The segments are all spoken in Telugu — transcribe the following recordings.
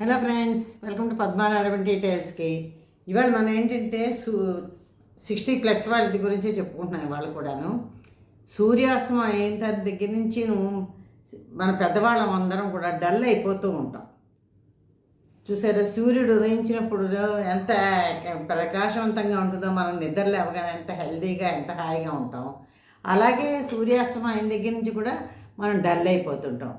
Hello friends welcome to Padmanarayana డీటెయిల్స్కి. ఇవాళ మనం ఏంటంటే సూ సిక్స్టీ ప్లస్ వాళ్ళ గురించి చెప్పుకుంటున్నాం ఇవాళ కూడాను. సూర్యాస్తమం అయిన తర్వాత దగ్గర నుంచి మన పెద్దవాళ్ళం అందరం కూడా డల్ అయిపోతూ ఉంటాం. చూసారా సూర్యుడు ఉదయించినప్పుడు ఎంత ప్రకాశవంతంగా ఉంటుందో మనం నిద్ర లేవగానే ఎంత హెల్తీగా ఎంత హాయిగా ఉంటాం. అలాగే సూర్యాస్తమం అయిన దగ్గర నుంచి కూడా మనం డల్ అయిపోతుంటాం.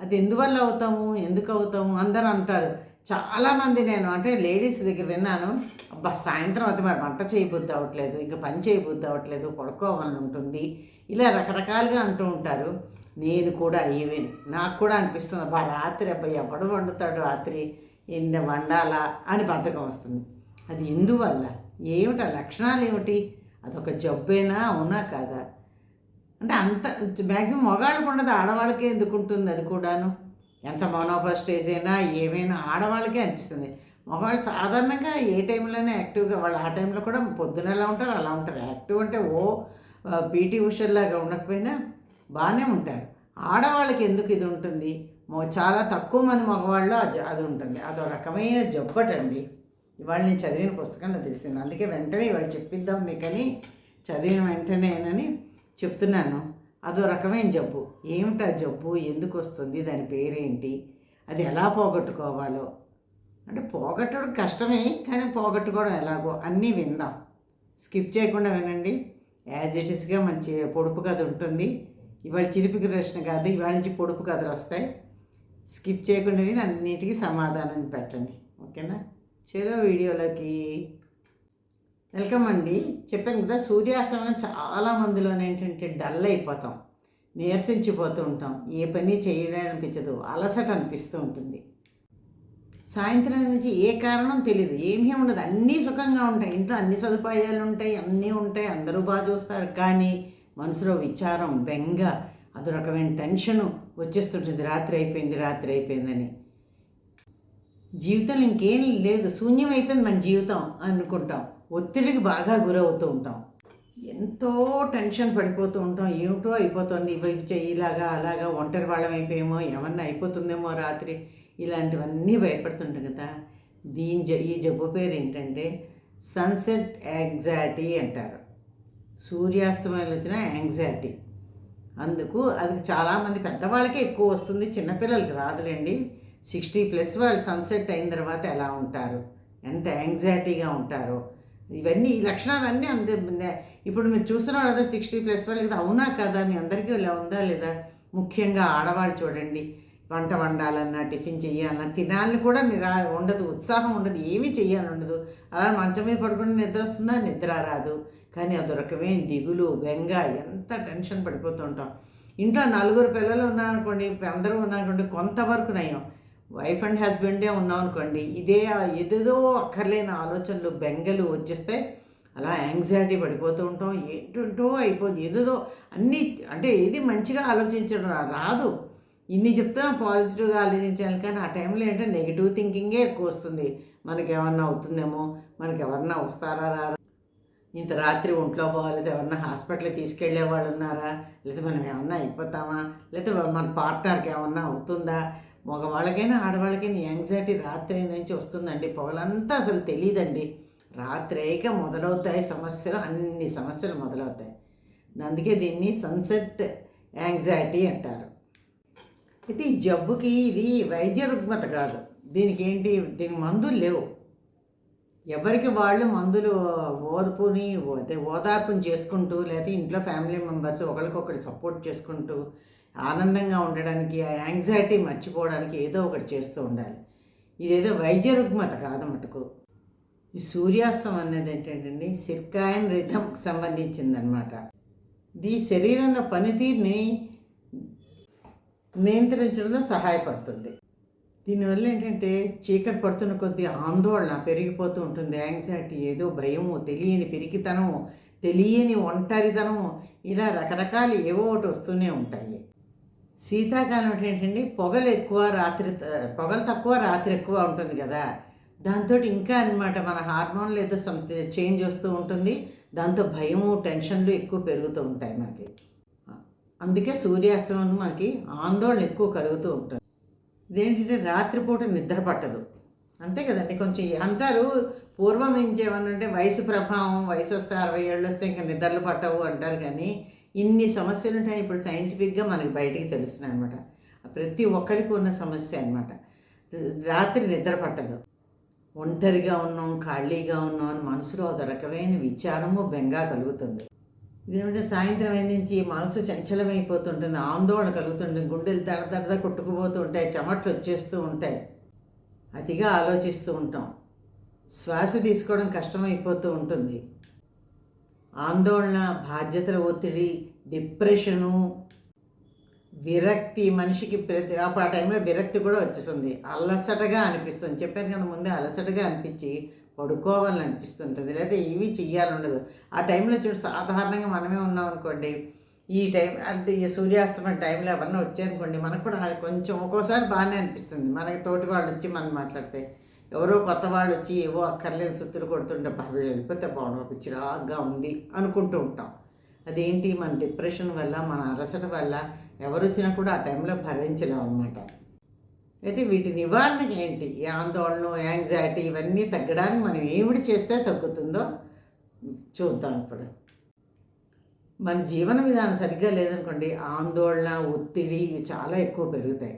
అది ఎందువల్ల అవుతాము? ఎందుకు అవుతాము? అందరూ అంటారు. చాలామంది నేను అంటే లేడీస్ దగ్గర విన్నాను. అబ్బా సాయంత్రం అది మరి వంట చేయబుద్ధి అవ్వట్లేదు. ఇంకా పని చేయబుద్ధి అవ్వట్లేదు. పడుకోవాలని ఉంటుంది ఇలా రకరకాలుగా అంటూ ఉంటారు. నేను కూడా ఈవెన్ నాకు కూడా అనిపిస్తుంది అబ్బా రాత్రి అబ్బాయి ఎవడు వండుతాడు రాత్రి? ఇంత వండాలా? అని బద్ధకం వస్తుంది. అది ఎందువల్ల? ఏమిటి? ఆ లక్షణాలు ఏమిటి అదొక జబ్బేనా? అవునా కాదా? అంటే అంత మ్యాక్సిమం మగాళ్ళకు ఉండదు ఆడవాళ్ళకే ఎందుకు ఉంటుంది అది కూడాను? ఎంత మోనోఫస్టేజ్ అయినా ఏమైనా ఆడవాళ్ళకే అనిపిస్తుంది. మగవాళ్ళు సాధారణంగా ఏ టైంలోనే యాక్టివ్గా వాళ్ళు ఆ టైంలో కూడా పొద్దున ఎలా ఉంటారు అలా ఉంటారు. యాక్టివ్ అంటే ఓ పీటీ ఉషర్లాగా ఉండకపోయినా బాగానే ఉంటారు. ఆడవాళ్ళకి ఎందుకు ఇది ఉంటుంది? చాలా తక్కువ మంది మగవాళ్ళు అది అది ఉంటుంది. అదో రకమైన జబ్బటండి. ఇవాళ నేను చదివిన పుస్తకంలో తెలిసింది అందుకే వెంటనే ఇవాళ చెప్పిద్దాం మీకని. చదివిన వెంటనేనని చెప్తున్నాను. అదో రకమైన జబ్బు. ఏమిటా జబ్బు? ఎందుకు వస్తుంది? దాని పేరేంటి? అది ఎలా పోగొట్టుకోవాలో? అంటే పోగొట్టడం కష్టమే కానీ పోగొట్టుకోవడం ఎలాగో అన్నీ విందాం. స్కిప్ చేయకుండా వినండి. యాజ్ ఇట్ ఈస్గా మంచి పొడుపు కథ ఉంటుంది. ఇవాళ చిరిపికి ప్రశ్న కాదు ఇవాళ నుంచి పొడుపు కథలు వస్తాయి. స్కిప్ చేయకుండా విని అన్నిటికీ సమాధానం పెట్టండి. ఓకేనా? చలో వీడియోలోకి వెల్కమ్ అండి. చెప్పాను కదా సూర్యాస్తమయం చాలా మందిలోనే ఏంటంటే డల్ అయిపోతాం నీరసించిపోతూ ఉంటాం. ఏ పని చేయడానికి అనిపించదు అలసట అనిపిస్తూ ఉంటుంది. సాయంత్రం నుంచి ఏ కారణం తెలియదు ఏమీ ఉండదు. అన్నీ సుఖంగా ఉంటాయి. ఇంట్లో అన్ని సదుపాయాలు ఉంటాయి అన్నీ ఉంటాయి. అందరూ బాగా చూస్తారు. కానీ మనసులో విచారం బెంగ అదో రకమైన టెన్షను వచ్చేస్తుంటుంది. రాత్రి అయిపోయింది రాత్రి అయిపోయిందని. జీవితంలో ఇంకేం లేదు. శూన్యం అయిపోయింది మన జీవితం అనుకుంటాం. ఒత్తిడికి బాగా గురవుతూ ఉంటాం. ఎంతో టెన్షన్ పడిపోతూ ఉంటాం. ఏమిటో అయిపోతుంది. ఇవి ఇలాగా అలాగా ఒంటరి వాళ్ళం అయిపోయేమో ఏమన్నా అయిపోతుందేమో రాత్రి ఇలాంటివన్నీ భయపడుతుంటాం కదా. దీని జ ఈ జబ్బు పేరు ఏంటంటే సన్సెట్ యాంగ్జైటీ అంటారు. సూర్యాస్తమయం వచ్చిన యాంగ్జైటీ. అందుకు అది చాలామంది పెద్దవాళ్ళకే ఎక్కువ వస్తుంది. చిన్నపిల్లలకి రాదులేండి. సిక్స్టీ ప్లస్ వాళ్ళు సన్సెట్ అయిన తర్వాత ఎలా ఉంటారు? ఎంత యాంగ్జైటీగా ఉంటారో. ఇవన్నీ ఈ లక్షణాలన్నీ అంతే. ఇప్పుడు మీరు చూస్తున్నారు కదా సిక్స్టీ ప్లస్ వాళ్ళకి అవునా కదా? మీ అందరికీ ఇలా ఉందా లేదా? ముఖ్యంగా ఆడవాళ్ళు చూడండి వంట వండాలన్నా టిఫిన్ చేయాలన్నా తినాలని కూడా నిరా ఉండదు ఉత్సాహం ఉండదు ఏమీ చేయాలని ఉండదు. అలా మంచం మీద పడుకుని నిద్ర వస్తుందా? నిద్ర రాదు. కానీ అది రకమైన దిగులు బెంగ ఎంత టెన్షన్ పడిపోతుంటాం ఇంట్లో నలుగురు పిల్లలు ఉన్నారనుకోండి అందరూ ఉన్నారనుకోండి కొంతవరకు నయం. వైఫ్ అండ్ హస్బెండే ఉన్నాం అనుకోండి ఇదే ఏదేదో అక్కర్లేని ఆలోచనలు బెంగలు వచ్చేస్తాయి అలా యాంగ్జైటీ పడిపోతూ ఉంటాం. ఏంటంటో అయిపోతుంది ఏదేదో అన్నీ అంటే ఏది మంచిగా ఆలోచించడం రా- రాదు. ఇన్ని చెప్తా పాజిటివ్గా ఆలోచించాలి కానీ ఆ టైంలో ఏంటంటే నెగిటివ్ థింకింగే ఎక్కువ వస్తుంది. మనకి ఏమన్నా అవుతుందేమో మనకి ఎవరన్నా వస్తారా రారా? ఇంత రాత్రి ఒంట్లో బాగాలేదు ఎవరన్నా హాస్పిటల్కి తీసుకెళ్ళే వాళ్ళు ఉన్నారా? లేదా మనం ఏమన్నా అయిపోతామా? లేదా మన పార్ట్నర్కి ఏమన్నా అవుతుందా? మగవాళ్ళకైనా ఆడవాళ్ళకైనా యాంగ్జైటీ రాత్రి నుంచి వస్తుందండి. పొగలంతా అసలు తెలియదండి రాత్రి అయ్యాక మొదలవుతాయి సమస్యలు అన్ని సమస్యలు మొదలవుతాయి. అందుకే దీన్ని సన్సెట్ యాంగ్జైటీ అంటారు. అయితే ఈ జబ్బుకి ఇది వైద్య రుగ్మత కాదు. దీనికి ఏంటి? దీనికి మందులు లేవు. ఎవరికి వాళ్ళు మందులు ఓర్పుని అదే ఓదార్పుని చేసుకుంటూ లేకపోతే ఇంట్లో ఫ్యామిలీ మెంబర్స్ ఒకరికొకరు సపోర్ట్ చేసుకుంటూ ఆనందంగా ఉండడానికి ఆ యాంగ్జైటీ మర్చిపోవడానికి ఏదో ఒకటి చేస్తూ ఉండాలి. ఇదేదో వైద్య రుగ్మత కాదు మటుకు. ఈ సూర్యాస్తం అనేది ఏంటంటే సిర్కాయన్ రిథంకి సంబంధించిందనమాట ఇది శరీరంలో పనితీరుని నియంత్రించడంలో సహాయపడుతుంది. దీనివల్ల ఏంటంటే చీకటి పడుతున్న కొద్దీ ఆందోళన పెరిగిపోతూ ఉంటుంది. యాంగ్జైటీ ఏదో భయము తెలియని పెరిగితనము తెలియని ఒంటరితనము ఇలా రకరకాలు ఏవో ఒకటి వస్తూనే ఉంటాయి. శీతాకాలం ఏంటండి? పొగలు ఎక్కువ రాత్రి పొగలు తక్కువ రాత్రి ఎక్కువ ఉంటుంది కదా. దాంతో ఇంకా అన్నమాట మన హార్మోన్లు ఏదో సంథింగ్ చేంజ్ వస్తూ ఉంటుంది. దాంతో భయము టెన్షన్లు ఎక్కువ పెరుగుతూ ఉంటాయి మనకి. అందుకే సూర్యాస్తమం మనకి ఆందోళన ఎక్కువ కలుగుతూ ఉంటుంది. ఇదేంటంటే రాత్రిపూట నిద్ర పట్టదు. అంతే కదండి. కొంచెం అంటారు పూర్వం ఏం చేయమనంటే వయసు ప్రభావం వయసు వస్తే అరవై ఏళ్ళు వస్తే ఇంకా నిద్రలు పట్టవు అంటారు కానీ ఇన్ని సమస్యలు ఉంటాయి ఇప్పుడు సైంటిఫిక్గా మనకి బయటికి తెలుస్తున్నాయి అనమాట ప్రతి ఒక్కరికి ఉన్న సమస్య అనమాట రాత్రి నిద్ర పట్టదు. ఒంటరిగా ఉన్నాం ఖాళీగా ఉన్నాం అని మనసులో ఒక రకమైన విచారము బెంగా కలుగుతుంది. ఇదేమంటే సాయంత్రం అయిన నుంచి మనసు చంచలమైపోతుంటుంది ఆందోళన కలుగుతుంది గుండెలు దడదడద కొట్టుకుపోతూ ఉంటాయి చెమట్లు వచ్చేస్తూ ఉంటాయి. అతిగా ఆలోచిస్తూ ఉంటాం. శ్వాస తీసుకోవడం కష్టమైపోతూ ఉంటుంది. ఆందోళన బాధ్యతల ఒత్తిడి డిప్రెషను విరక్తి మనిషికి ప్రతి ఆ టైంలో విరక్తి కూడా వచ్చేస్తుంది అలసటగా అనిపిస్తుంది. చెప్పాను కదా ముందే అలసటగా అనిపించి పడుకోవాలని అనిపిస్తుంటుంది లేదా ఇవి చెయ్యాలండదు ఆ టైంలో చూడు సాధారణంగా మనమే ఉన్నాం అనుకోండి. ఈ టైం అంటే ఈ సూర్యాస్తమయం టైంలో ఎవరన్నా వచ్చారనుకోండి మనకు కూడా కొంచెం ఒక్కోసారి బాగానే అనిపిస్తుంది. మనకి తోటి వాళ్ళు వచ్చి మనం మాట్లాడితే. ఎవరో కొత్త వాళ్ళు వచ్చి ఏవో అక్కర్లేని సుత్తులు కొడుతుంటే బాబు వెళ్ళిపోతే బాగుండు చిరాగ్గా ఉంది అనుకుంటూ ఉంటాం. అదేంటి మన డిప్రెషన్ వల్ల మన అలసట వల్ల ఎవరు వచ్చినా కూడా ఆ టైంలో భరించలేము అనమాట అయితే వీటి నివారణ ఏంటి? ఈ ఆందోళన యాంగ్జైటీ ఇవన్నీ తగ్గడానికి మనం ఏమిటి చేస్తే తగ్గుతుందో చూద్దాం ఇప్పుడు. మన జీవన విధానం సరిగ్గా లేదనుకోండి ఆందోళన ఒత్తిడి ఇవి చాలా ఎక్కువ పెరుగుతాయి.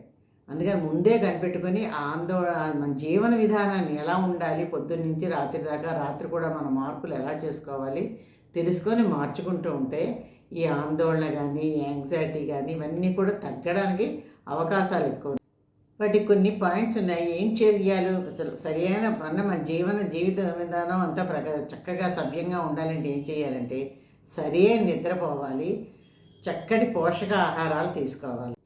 అందుకని ముందే కనిపెట్టుకొని ఆందోళన మన జీవన విధానాన్ని ఎలా ఉండాలి పొద్దున్న నుంచి రాత్రి దాకా రాత్రి కూడా మన మార్పులు ఎలా చేసుకోవాలి తెలుసుకొని మార్చుకుంటూ ఉంటే ఈ ఆందోళన కానీ యాంగ్జైటీ కానీ ఇవన్నీ కూడా తగ్గడానికి అవకాశాలు ఎక్కువ వాటికి కొన్ని పాయింట్స్ ఉన్నాయి. ఏం చేయాలి అసలు సరైన మన మన జీవన జీవిత విధానం అంతా ప్రక చక్కగా సభ్యంగా ఉండాలంటే ఏం చేయాలంటే సరైన నిద్రపోవాలి చక్కటి పోషక ఆహారాలు తీసుకోవాలి.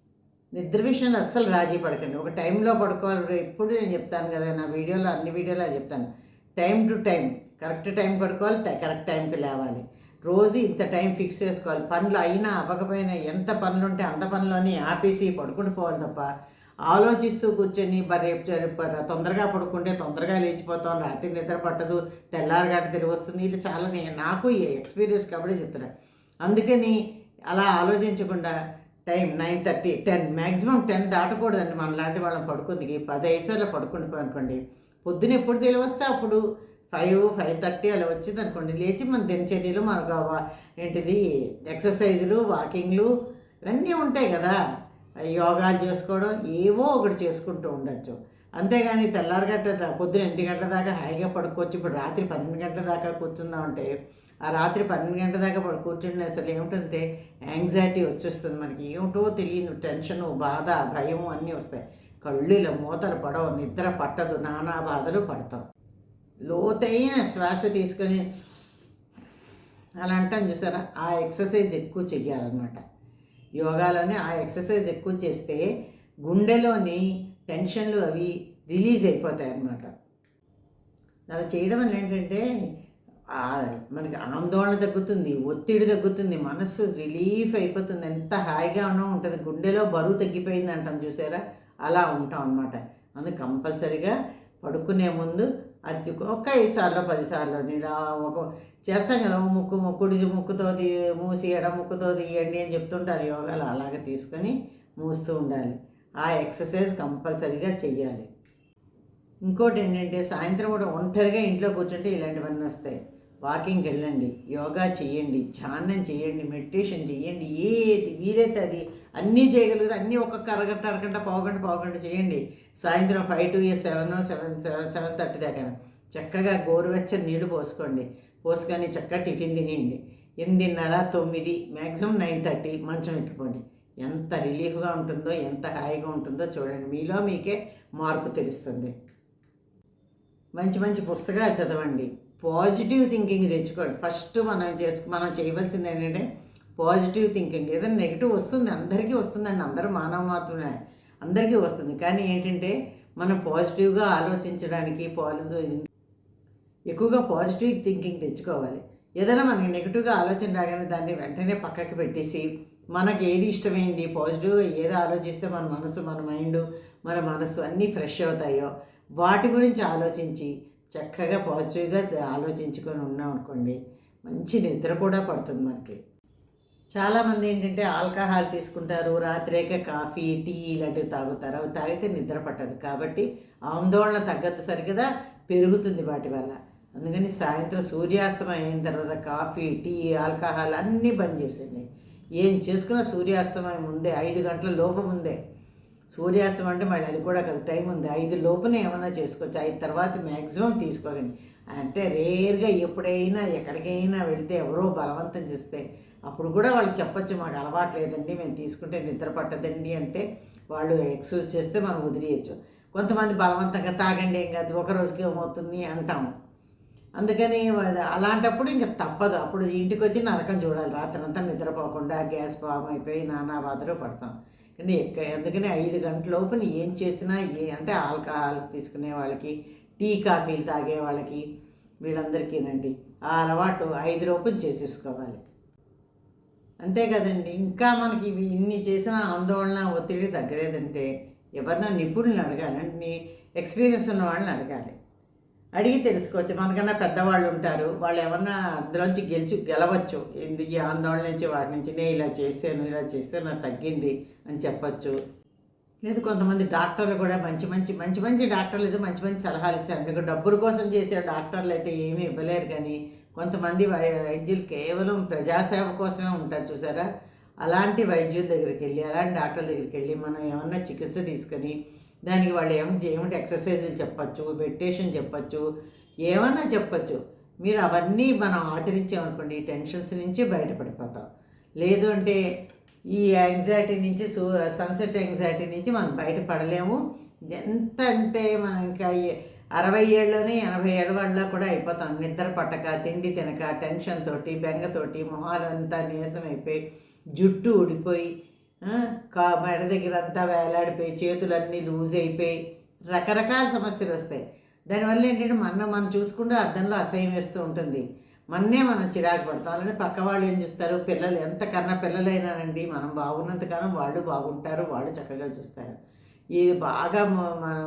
నిద్ర విషయంలో అస్సలు రాజీ పడకండి. ఒక టైంలో పడుకోవాలి. ఎప్పుడు నేను చెప్తాను కదా నా వీడియోలో అన్ని వీడియోలో చెప్తాను. Time to time correct time పడుకోవాలి కరెక్ట్ టైంకి లేవాలి. రోజు ఇంత టైం ఫిక్స్ చేసుకోవాలి. పనులు అయినా అవ్వకపోయినా ఎంత పనులు ఉంటే అంత పనులని ఆపేసి పడుకుని పోవాలి తప్ప ఆలోచిస్తూ కూర్చొని రేపు తొందరగా పడుకుంటే తొందరగా లేచిపోతాం. రాత్రి నిద్ర పట్టదు. తెల్లారగాట తిరిగి వస్తుంది. ఇది చాలా నాకు ఎక్స్పీరియన్స్ కాబట్టి చెప్తున్నా. అందుకని అలా ఆలోచించకుండా time nine thirty ten maximum ten దాటకూడదండి. మన లాంటి వాళ్ళని పడుకుంది పది ఐదుసార్లు పడుకుని అనుకోండి. పొద్దున ఎప్పుడు తెలివస్తే అప్పుడు ఫైవ్ ఫైవ్ థర్టీ అలా వచ్చింది అనుకోండి. లేచి మన దినచర్యలు మనకు ఏంటిది ఎక్సర్సైజులు వాకింగ్లు ఇవన్నీ ఉంటాయి కదా. యోగాలు చేసుకోవడం ఏవో ఒకటి చేసుకుంటూ ఉండొచ్చు. అంతేగాని తెల్లారగట్ట పొద్దున ఎనిమిది గంటల దాకా హాయిగా పడుకోవచ్చు. ఇప్పుడు రాత్రి పన్నెండు గంటల దాకా కూర్చుందామంటే ఆ రాత్రి పన్నెండు గంటల దాకా కూర్చుంటే అసలు ఏమిటంటే యాంగ్జైటీ వచ్చేస్తుంది మనకి. ఏమిటో తెలియని టెన్షను బాధ భయం అన్నీ వస్తాయి. కళ్ళు ఇలా మూతలు పడవు నిద్ర పట్టదు నానా బాధలు పడతాం. లోతైన శ్వాస తీసుకొని అలా అంటాం చూసారా? ఆ ఎక్సర్సైజ్ ఎక్కువ చెయ్యాలన్నమాట. యోగాలోనే ఆ ఎక్సర్సైజ్ ఎక్కువ చేస్తే గుండెలోని టెన్షన్లు అవి రిలీజ్ అయిపోతాయి అన్నమాట అలా చేయడం వల్ల ఏంటంటే మనకి ఆందోళన తగ్గుతుంది ఒత్తిడి తగ్గుతుంది మనస్సు రిలీఫ్ అయిపోతుంది. ఎంత హాయిగా ఉన్నా ఉంటుంది. గుండెలో బరువు తగ్గిపోయింది అంటాం చూసారా? అలా ఉంటాం అనమాట అందుకు కంపల్సరిగా పడుకునే ముందు అది ఒక ఐదు సార్లు పదిసార్లు ఇలా ఒక చేస్తాం కదా ముక్కు ముక్కుడి ముక్కుతో మూసి ఎడ ముక్కుతో తీయండి అని చెప్తుంటారు యోగాలు. అలాగే తీసుకొని మూస్తూ ఉండాలి. ఆ ఎక్సర్సైజ్ కంపల్సరీగా చెయ్యాలి. ఇంకోటి ఏంటంటే సాయంత్రం కూడా ఒంటరిగా ఇంట్లో కూర్చుంటే ఇలాంటివన్నీ వస్తాయి. వాకింగ్కి వెళ్ళండి యోగా చేయండి ధ్యానం చేయండి మెడిటేషన్ చేయండి ఏది వీలైతే అది అన్నీ చేయగలిగితే అన్నీ ఒక్కొక్క అరగంట అరగంట పావుగంట పావుగంట చేయండి సాయంత్రం five to year seven seven seven seven thirty దాకా చక్కగా గోరువెచ్చని నీళ్ళు పోసుకోండి. పోసుకొని చక్కగా టిఫిన్ తినేయండి. ఎనిమిదిన్నర తొమ్మిది మ్యాక్సిమం నైన్ థర్టీ మంచం ఎక్కిపోండి. ఎంత రిలీఫ్గా ఉంటుందో ఎంత హాయిగా ఉంటుందో చూడండి. మీలో మీకే మార్పు తెలుస్తుంది. మంచి మంచి పుస్తకాలు చదవండి. పాజిటివ్ థింకింగ్ తెచ్చుకోండి ఫస్ట్ మనం చేసుకు మనం చేయవలసింది ఏంటంటే పాజిటివ్ థింకింగ్ ఏదైనా నెగిటివ్ వస్తుంది అందరికీ వస్తుందండి. అందరూ మానవ మాత్రమే. అందరికీ వస్తుంది. కానీ ఏంటంటే మనం పాజిటివ్గా ఆలోచించడానికి పాజిటివ్ ఎక్కువగా పాజిటివ్ థింకింగ్ తెచ్చుకోవాలి. ఏదైనా మనకి నెగిటివ్గా ఆలోచన రాగానే దాన్ని వెంటనే పక్కకి పెట్టేసి మనకి ఏది ఇష్టమైంది పాజిటివ్గా ఏది ఆలోచిస్తే మన మనసు మన మైండ్ మన మనసు అన్నీ ఫ్రెష్ అవుతాయో వాటి గురించి ఆలోచించి చక్కగా పాజిటివ్గా ఆలోచించుకొని ఉన్నాం అనుకోండి మంచి నిద్ర కూడా పడుతుంది మనకి. చాలామంది ఏంటంటే ఆల్కహాల్ తీసుకుంటారు రాత్రేక కాఫీ టీ ఇలాంటివి తాగుతారు అవి తాగితే నిద్ర పట్టదు. కాబట్టి ఆందోళన తగ్గదు సరిగదా పెరుగుతుంది వాటి వల్ల. అందుకని సాయంత్రం సూర్యాస్తమయం అయిన తర్వాత కాఫీ టీ ఆల్కహాల్ అన్నీ బంద్ చేసేయండి. ఏం చేసుకున్నా సూర్యాస్తమయం ముందే ఐదు గంటల లోపు ముందే సూర్యాసం అంటే మళ్ళీ అది కూడా కదా టైం ఉంది. ఐదు లోపునే ఏమైనా చేసుకోవచ్చు. ఐదు తర్వాత మ్యాక్సిమం తీసుకోకండి అంటే రేర్గా ఎప్పుడైనా ఎక్కడికైనా వెళితే ఎవరో బలవంతం చేస్తే అప్పుడు కూడా వాళ్ళు చెప్పొచ్చు మాకు అలవాటు లేదండి మేము తీసుకుంటే నిద్ర పట్టదండి అంటే వాళ్ళు ఎక్సర్సైజ్ చేస్తే మనం వదిలేయచ్చు. కొంతమంది బలవంతంగా తాగండి ఏం కాదు ఒక రోజుకి ఏమవుతుంది అంటాము. అందుకని అలాంటప్పుడు ఇంకా తప్పదు. అప్పుడు ఇంటికి వచ్చి నరకం చూడాలి. రాత్రంతా నిద్రపోకుండా గ్యాస్ ఫామ్ అయిపోయి నానా బాధలు పడతాం. కానీ ఎక్క ఐదు గంటల లోపున ఏం చేసినా ఏ అంటే ఆల్కహాల్ తీసుకునే వాళ్ళకి టీ కాఫీలు తాగే వాళ్ళకి వీళ్ళందరికీనండి. ఆ అలవాటు ఐదు రూపాయలు చేసేసుకోవాలి. అంతే కదండి. ఇంకా మనకి ఇవి ఇన్ని చేసిన ఆందోళన ఒత్తిడి తగ్గలేదంటే ఎవరినో నిపుణులను అడగాలి. అంటే ఎక్స్పీరియన్స్ ఉన్న వాళ్ళని అడగాలి. అడిగి తెలుసుకోవచ్చు. మనకన్నా పెద్దవాళ్ళు ఉంటారు. వాళ్ళు ఏమన్నా అందులోంచి గెలిచి గెలవచ్చు. ఈ ఆందోళన నుంచి వాటి నుంచి నేను ఇలా చేశాను ఇలా చేస్తే నాకు తగ్గింది అని చెప్పచ్చు. లేదు కొంతమంది డాక్టర్లు కూడా మంచి మంచి మంచి మంచి డాక్టర్లు అయితే మంచి మంచి సలహాలు ఇస్తారు. మీకు డబ్బుల కోసం చేసే డాక్టర్లు అయితే ఏమీ ఇవ్వలేరు కానీ కొంతమంది వై- వైద్యులు కేవలం ప్రజాసేవ కోసమే ఉంటారు చూసారా? అలాంటి వైద్యుల దగ్గరికి వెళ్ళి అలాంటి డాక్టర్ల దగ్గరికి వెళ్ళి మనం ఏమన్నా చికిత్స తీసుకొని దానికి వాళ్ళు ఏమి ఏమిటి ఎక్సర్సైజులు చెప్పచ్చు మెడిటేషన్ చెప్పచ్చు ఏమన్నా చెప్పచ్చు. మీరు అవన్నీ మనం ఆచరించామనుకోండి ఈ టెన్షన్స్ నుంచి బయటపడిపోతాం. లేదు అంటే ఈ యాంగ్జైటీ నుంచి సూ సన్సెట్ యాంగ్జైటీ నుంచి మనం బయటపడలేము. ఎంత అంటే మనం ఇంకా అరవై ఏళ్ళలోనే ఎనభై ఏళ్ళ వాళ్ళ కూడా అయిపోతాం. నిద్ర పట్టక తిండి తినక టెన్షన్ తోటి బెంగతోటి మొహాలు అంతా నీరసం అయిపోయి జుట్టు ఊడిపోయి కా మెడ దగ్గర అంతా వేలాడిపోయి చేతులన్నీ లూజ్ అయిపోయి రకరకాల సమస్యలు వస్తాయి. దానివల్ల ఏంటంటే మన మనం చూసుకుంటే అద్దంలో అసహ్యం వేస్తూ ఉంటుంది. మన్నే మనం చిరాకు పడతాం. అలానే పక్క వాళ్ళు ఏం చూస్తారు? పిల్లలు ఎంత కన్నా పిల్లలైనానండి మనం బాగున్నంతకాలం వాళ్ళు బాగుంటారు వాళ్ళు చక్కగా చూస్తారు. ఇది బాగా మనం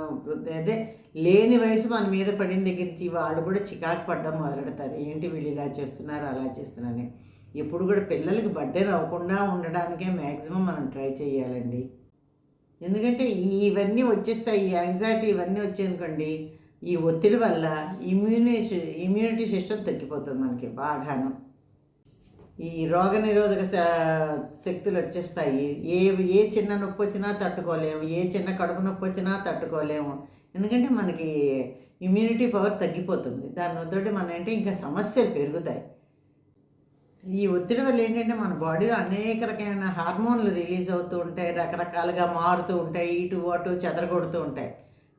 అంటే లేని వయసు మన మీద పడిన దగ్గర నుంచి వాళ్ళు కూడా చికాకు పడ్డం మొదలెడతారు. ఏంటి వీళ్ళు ఇలా చేస్తున్నారు అలా చేస్తున్నారని. ఎప్పుడు కూడా పిల్లలకి బర్త్డే అవ్వకుండా ఉండడానికే మ్యాక్సిమం మనం ట్రై చేయాలండి. ఎందుకంటే ఇవన్నీ వచ్చేస్తాయి ఈ యాంగ్జైటీ ఇవన్నీ వచ్చాయనుకోండి ఈ ఒత్తిడి వల్ల ఇమ్యూనిటీ ఇమ్యూనిటీ సిస్టమ్ తగ్గిపోతుంది మనకి బాగాను. ఈ రోగ నిరోధక శ- శక్తులు వచ్చేస్తాయి. ఏ ఏ చిన్న నొప్పి వచ్చినా తట్టుకోలేము ఏ చిన్న కడుపు నొప్పి వచ్చినా తట్టుకోలేము. ఎందుకంటే మనకి ఇమ్యూనిటీ పవర్ తగ్గిపోతుంది. దానితోటి మన అంటే ఇంకా సమస్యలు పెరుగుతాయి. ఈ ఒత్తిడి వల్ల ఏంటంటే మన బాడీలో అనేక రకమైన హార్మోన్లు రిలీజ్ అవుతూ ఉంటాయి రకరకాలుగా మారుతూ ఉంటాయి ఇటు అటు చెదరగొడుతూ ఉంటాయి.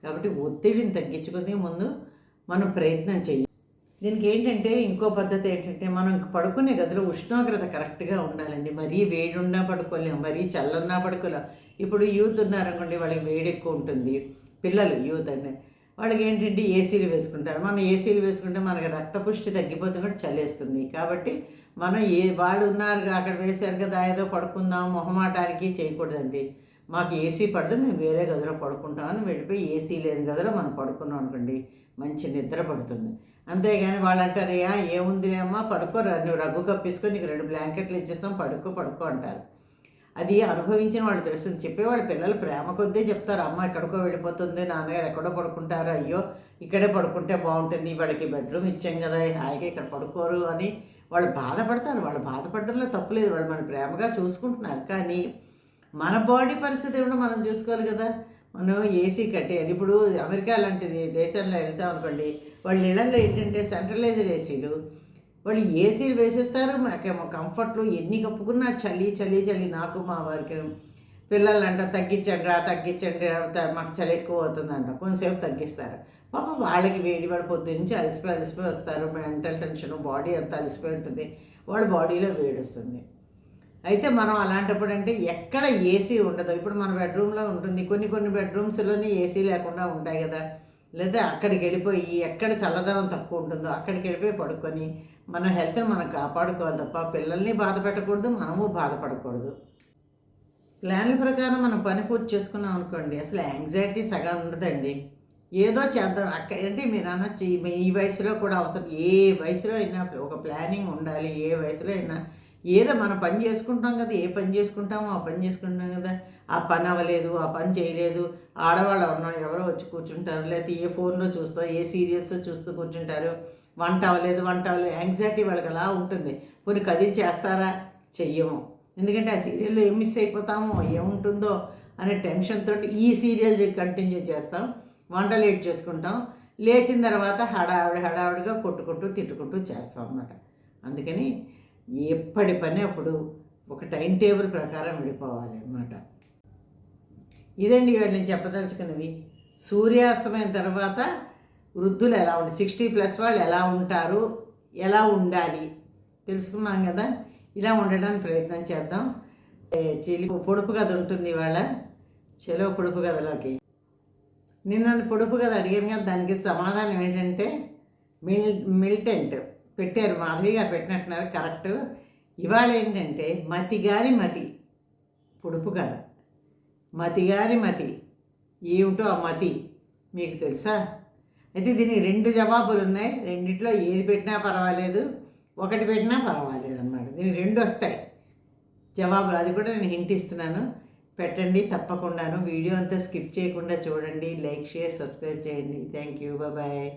కాబట్టి ఒత్తిడిని తగ్గించుకునే ముందు మనం ప్రయత్నం చేయాలి దీనికి ఏంటంటే ఇంకో పద్ధతి ఏంటంటే మనం పడుకునే గదిలో ఉష్ణోగ్రత కరెక్ట్గా ఉండాలండి. మరీ వేడి ఉన్నా పడుకోలేము మరీ చల్లన్నా పడుకోలేం. ఇప్పుడు యూత్ ఉన్నారనుకోండి వాళ్ళకి వేడి ఎక్కువ ఉంటుంది. పిల్లలు యూత్ అంటే వాళ్ళకి ఏంటంటే ఏసీలు వేసుకుంటారు. మనం ఏసీలు వేసుకుంటే మనకి రక్తపుష్టి తగ్గిపోతుంది కూడా చలేస్తుంది. కాబట్టి మనం ఏ వాళ్ళు ఉన్నారు అక్కడ వేశారు కదా ఏదో పడుకుందాం మొహమాటానికి చేయకూడదండి. మాకు ఏసీ పడదు మేము వేరే గదిలో పడుకుంటామని వెళ్ళిపోయి ఏసీ లేని గదిలో మనం పడుకున్నాం అనుకోండి మంచి నిద్ర పడుతుంది. అంతేగాని వాళ్ళు అంటారు "యా, ఏముంది అమ్మా పడుకో నువ్వు రగ్గు కప్పిసుకొని నీకు రెండు బ్లాంకెట్లు ఇచ్చేస్తాం పడుకో పడుకో అంటారు. అది అనుభవించిన వాళ్ళు తెలుస్తుంది చెప్పేవాళ్ళు పిల్లలు ప్రేమ కొద్దే చెప్తారు అమ్మ ఎక్కడికో వెళ్ళిపోతుంది నాన్నగారు ఎక్కడో పడుకుంటారు అయ్యో ఇక్కడే పడుకుంటే బాగుంటుంది వాళ్ళకి బెడ్రూమ్ ఇచ్చాం కదా హాయిగా ఇక్కడ పడుకోరు అని వాళ్ళు బాధపడతారు. వాళ్ళు బాధపడడంలో తప్పులేదు వాళ్ళు మన ప్రేమగా చూసుకుంటున్నారు. కానీ మన బాడీ పరిస్థితి ఏమిటో మనం చూసుకోవాలి కదా. మనం ఏసీ కట్టేయాలి. ఇప్పుడు అమెరికా లాంటిది దేశంలో వెళ్తాం అనుకోండి. వాళ్ళ ఇళ్ళల్లో ఏంటంటే సెంట్రలైజ్డ్ ఏసీలు వాళ్ళు ఏసీలు వేసేస్తారు. మాకేమో కంఫర్ట్లు ఎన్ని కప్పుకున్నా చలి చలి చలి నాకు మా వారికి పిల్లలంట తగ్గించండి రా తగ్గించండి మాకు చలి ఎక్కువ అవుతుందంట కొంతసేపు తగ్గిస్తారు. పాప వాళ్ళకి వేడి వాడి పొద్దు నుంచి అలసిపోయి అలసిపోయి వస్తారు. మెంటల్ టెన్షన్ బాడీ అంతా అలసిపోయి ఉంటుంది. వాళ్ళ బాడీలో వేడి వస్తుంది. అయితే మనం అలాంటప్పుడు అంటే ఎక్కడ ఏసీ ఉండదు. ఇప్పుడు మన బెడ్రూమ్లో ఉంటుంది. కొన్ని కొన్ని బెడ్రూమ్స్లోనే ఏసీ లేకుండా ఉంటాయి కదా. లేదా అక్కడికి వెళ్ళిపోయి ఎక్కడ చల్లదనం తక్కువ ఉంటుందో అక్కడికి వెళ్ళిపోయి పడుకొని మన హెల్త్ని మనం కాపాడుకోవాలి తప్ప పిల్లల్ని బాధ పెట్టకూడదు మనము బాధపడకూడదు. ప్లాన్ల ప్రకారం మనం పని పూర్తి చేసుకున్నాం అనుకోండి అసలు యాంగ్జైటీ సగం ఉండదండి. ఏదో చేద్దాం. అక్క అంటే మీరు అనొచ్చు ఈ- ఈ వయసులో కూడా అవసరం ఏ వయసులో అయినా ఒక ప్లానింగ్ ఉండాలి ఏ వయసులో అయినా ఏదో మనం పని చేసుకుంటాం కదా ఏ పని చేసుకుంటామో ఆ పని చేసుకుంటాం కదా. ఆ పని అవ్వలేదు ఆ పని చేయలేదు ఆడవాళ్ళు ఉన్నాం ఎవరో వచ్చి కూర్చుంటారు లేకపోతే ఏ ఫోన్లో చూస్తాం ఏ సీరియల్స్ చూస్తూ కూర్చుంటారు వంట అవ్వలేదు వంట అవ్వలేదు యాంగ్జైటీ వాళ్ళకి అలా ఉంటుంది. కొన్ని కదిలి చేస్తారా చెయ్యము. ఎందుకంటే ఆ సీరియల్లో ఏం మిస్ అయిపోతామో ఏముంటుందో అనే టెన్షన్ తోటి ఈ సీరియల్ కంటిన్యూ చేస్తాం. వంట లేట్ చేసుకుంటాం. లేచిన తర్వాత హడావిడి హడావిడిగా కొట్టుకుంటూ తిట్టుకుంటూ చేస్తాం అన్నమాట. అందుకని ఎప్పటి పని అప్పుడు ఒక టైం టేబుల్ ప్రకారం విడిపోవాలి అన్నమాట. ఇదండి ఇవాళ నేను చెప్పదలుచుకున్నవి. సూర్యాస్తమైన తర్వాత వృద్ధులు ఎలా ఉంటారు సిక్స్టీ ప్లస్ వాళ్ళు ఎలా ఉంటారు? ఎలా ఉండాలి? తెలుసుకున్నాం కదా? ఇలా ఉండడానికి ప్రయత్నం చేద్దాం. ఏ, చిలి పొడుపు కథ ఉంటుంది ఇవాళ. చెలో పొడుపు కథలోకి నిన్న పొడుపు కథ అడిగాను కదా దానికి సమాధానం ఏంటంటే మిల్ మిల్టెంట్ పెట్టారు మాధవి గారు పెట్టినట్టున్నారు కరెక్ట్. ఇవాళ ఏంటంటే మతిగారి మతి పొడుపు కథ మతిగారి మతి ఏమిటో ఆ మతి మీకు తెలుసా? అయితే దీనికి రెండు జవాబులు ఉన్నాయి. రెండిట్లో ఏది పెట్టినా పర్వాలేదు ఒకటి పెట్టినా పర్వాలేదు అన్నమాట. నేను రెండు వస్తాయి. జవాబులు అది కూడా నేను హింట్ ఇస్తున్నాను. పెట్టండి తప్పకుండాను. వీడియో అంతా స్కిప్ చేయకుండా చూడండి. లైక్ షేర్ సబ్స్క్రైబ్ చేయండి. Thank you. బాయ్.